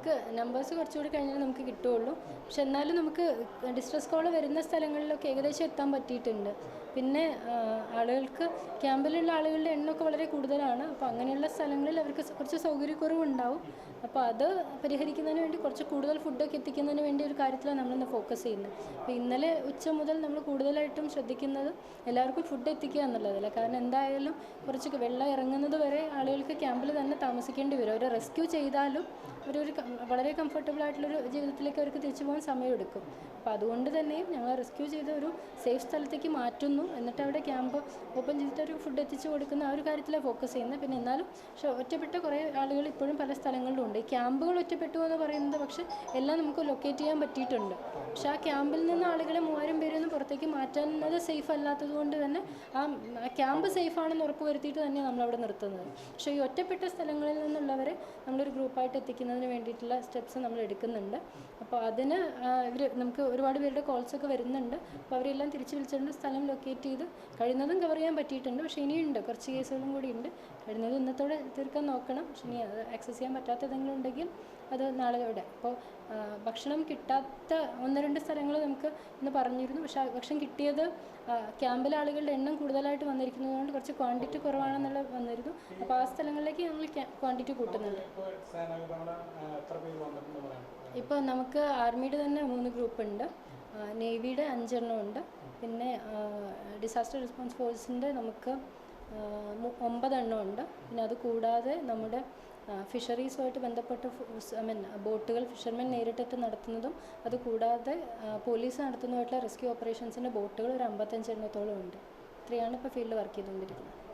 നമുക്ക് നമ്പേഴ്സ് കുറച്ചുകൂടി കഴിഞ്ഞാൽ നമുക്ക് കിട്ടുകയുള്ളൂ. പക്ഷെ എന്നാലും നമുക്ക് ഡിസ്ട്രസ് കോൾ വരുന്ന സ്ഥലങ്ങളിലൊക്കെ ഏകദേശം എത്താൻ പറ്റിയിട്ടുണ്ട്. പിന്നെ ആളുകൾക്ക് ക്യാമ്പിലുള്ള ആളുകളുടെ എണ്ണമൊക്കെ വളരെ കൂടുതലാണ്. അപ്പോൾ അങ്ങനെയുള്ള സ്ഥലങ്ങളിൽ അവർക്ക് കുറച്ച് സൗകര്യക്കുറവുണ്ടാവും. അപ്പോൾ അത് പരിഹരിക്കുന്നതിന് വേണ്ടി കുറച്ച് കൂടുതൽ ഫുഡൊക്കെ എത്തിക്കുന്നതിന് വേണ്ടി ഒരു കാര്യത്തിലാണ് നമ്മളിന്ന് ഫോക്കസ് ചെയ്യുന്നത്. അപ്പോൾ ഇന്നലെ ഉച്ച മുതൽ നമ്മൾ കൂടുതലായിട്ടും ശ്രദ്ധിക്കുന്നത് എല്ലാവർക്കും ഫുഡ് എത്തിക്കുക എന്നുള്ളതല്ല. കാരണം എന്തായാലും കുറച്ച് വെള്ളം ഇറങ്ങുന്നത് വരെ ആളുകൾക്ക് ക്യാമ്പിൽ തന്നെ താമസിക്കേണ്ടി വരും. അവരെ റെസ്ക്യൂ ചെയ്താലും ഒരു ഒരു വളരെ കംഫർട്ടബിൾ ആയിട്ടുള്ളൊരു ജീവിതത്തിലേക്ക് അവർക്ക് തിരിച്ചു പോകാൻ സമയമെടുക്കും. അപ്പോൾ അതുകൊണ്ട് തന്നെയും ഞങ്ങൾ റെസ്ക്യൂ ചെയ്ത ഒരു സേഫ് സ്ഥലത്തേക്ക് മാറ്റുന്നു എന്നിട്ട് അവിടെ ക്യാമ്പ് ഓപ്പൺ ചെയ്തിട്ട് ഒരു ഫുഡ് എത്തിച്ചു കൊടുക്കുന്ന ആ ഒരു കാര്യത്തിലാണ് ഫോക്കസ് ചെയ്യുന്നത്. പിന്നെ എന്നാലും പക്ഷേ ഒറ്റപ്പെട്ട കുറേ ആളുകൾ ഇപ്പോഴും പല സ്ഥലങ്ങളിലും ഉണ്ട്. ഈ ക്യാമ്പുകൾ ഒറ്റപ്പെട്ടു എന്ന് പറയുന്നത് പക്ഷേ എല്ലാം നമുക്ക് ലൊക്കേറ്റ് ചെയ്യാൻ പറ്റിയിട്ടുണ്ട്. പക്ഷേ ആ ക്യാമ്പിൽ നിന്ന് ആളുകളെ മൂവായിരം പേരൊന്നും പുറത്തേക്ക് മാറ്റുന്നത് സേഫ് അല്ലാത്തത് കൊണ്ട് തന്നെ ആ ക്യാമ്പ് സേഫ് ആണെന്ന് ഉറപ്പ് വരുത്തിയിട്ട് തന്നെ നമ്മളവിടെ നിർത്തുന്നത്. പക്ഷേ ഈ ഒറ്റപ്പെട്ട സ്ഥലങ്ങളിൽ നിന്നുള്ളവരെ നമ്മളൊരു ഗ്രൂപ്പായിട്ട് എത്തിക്കുന്നതിന് വേണ്ടിയിട്ടുള്ള സ്റ്റെപ്സ് നമ്മൾ എടുക്കുന്നുണ്ട്. അപ്പോൾ അതിന് ഇവർ നമുക്ക് ഒരുപാട് പേരുടെ കോൾസ് ഒക്കെ വരുന്നുണ്ട്. അപ്പോൾ അവരെല്ലാം തിരിച്ച് വിളിച്ചിട്ടുണ്ട് സ്ഥലം ലൊക്കേറ്റ് ചെയ്ത് കഴിയുന്നതും കവർ ചെയ്യാൻ പറ്റിയിട്ടുണ്ട്. പക്ഷേ ഇനിയുണ്ട്. കുറച്ച് കേസുകളും കൂടി ഉണ്ട്. കഴിയുന്നതും ഇന്നത്തോടെ തീർക്കാൻ നോക്കണം. പക്ഷെ ഇനി അത് ആക്സസ് ചെയ്യാൻ പറ്റാത്ത ഏതെങ്കിലും ഉണ്ടെങ്കിൽ അത് നാളെയോടെ അപ്പോൾ ഭക്ഷണം കിട്ടാത്ത ഒന്ന് രണ്ട് സ്ഥലങ്ങൾ നമുക്ക് ഇന്ന് പറഞ്ഞിരുന്നു. പക്ഷേ ഭക്ഷണം കിട്ടിയത് ക്യാമ്പിലെ ആളുകളുടെ എണ്ണം കൂടുതലായിട്ട് വന്നിരിക്കുന്നതുകൊണ്ട് കുറച്ച് ക്വാണ്ടിറ്റി കുറവാണെന്നുള്ള വന്നിരുന്നു. അപ്പോൾ ആ സ്ഥലങ്ങളിലേക്ക് ഞങ്ങൾ ക്വാണ്ടിറ്റി കൂട്ടുന്നുണ്ട്. ഇപ്പോൾ നമുക്ക് ആർമിയുടെ തന്നെ മൂന്ന് ഗ്രൂപ്പ് ഉണ്ട് നേവിയുടെ അഞ്ചെണ്ണം ഉണ്ട് പിന്നെ ഡിസാസ്റ്റർ റെസ്പോൺസ് ഫോഴ്സിന്റെ നമുക്ക് ഒമ്പതെണ്ണം ഉണ്ട് പിന്നെ അത് കൂടാതെ നമ്മുടെ ഫിഷറീസുമായിട്ട് ബന്ധപ്പെട്ട ഐ മീൻ ബോട്ടുകൾ ഫിഷർമെൻ നേരിട്ടിട്ട് നടത്തുന്നതും അത് കൂടാതെ പോലീസ് നടത്തുന്നതായിട്ടുള്ള റെസ്ക്യൂ ഓപ്പറേഷൻസിന്റെ ബോട്ടുകൾ ഒരു അമ്പത്തഞ്ചെണ്ണത്തോളം ഉണ്ട്. ഇത്രയാണ് ഇപ്പോൾ ഫീൽഡിൽ വർക്ക് ചെയ്തുകൊണ്ടിരിക്കുന്നത്.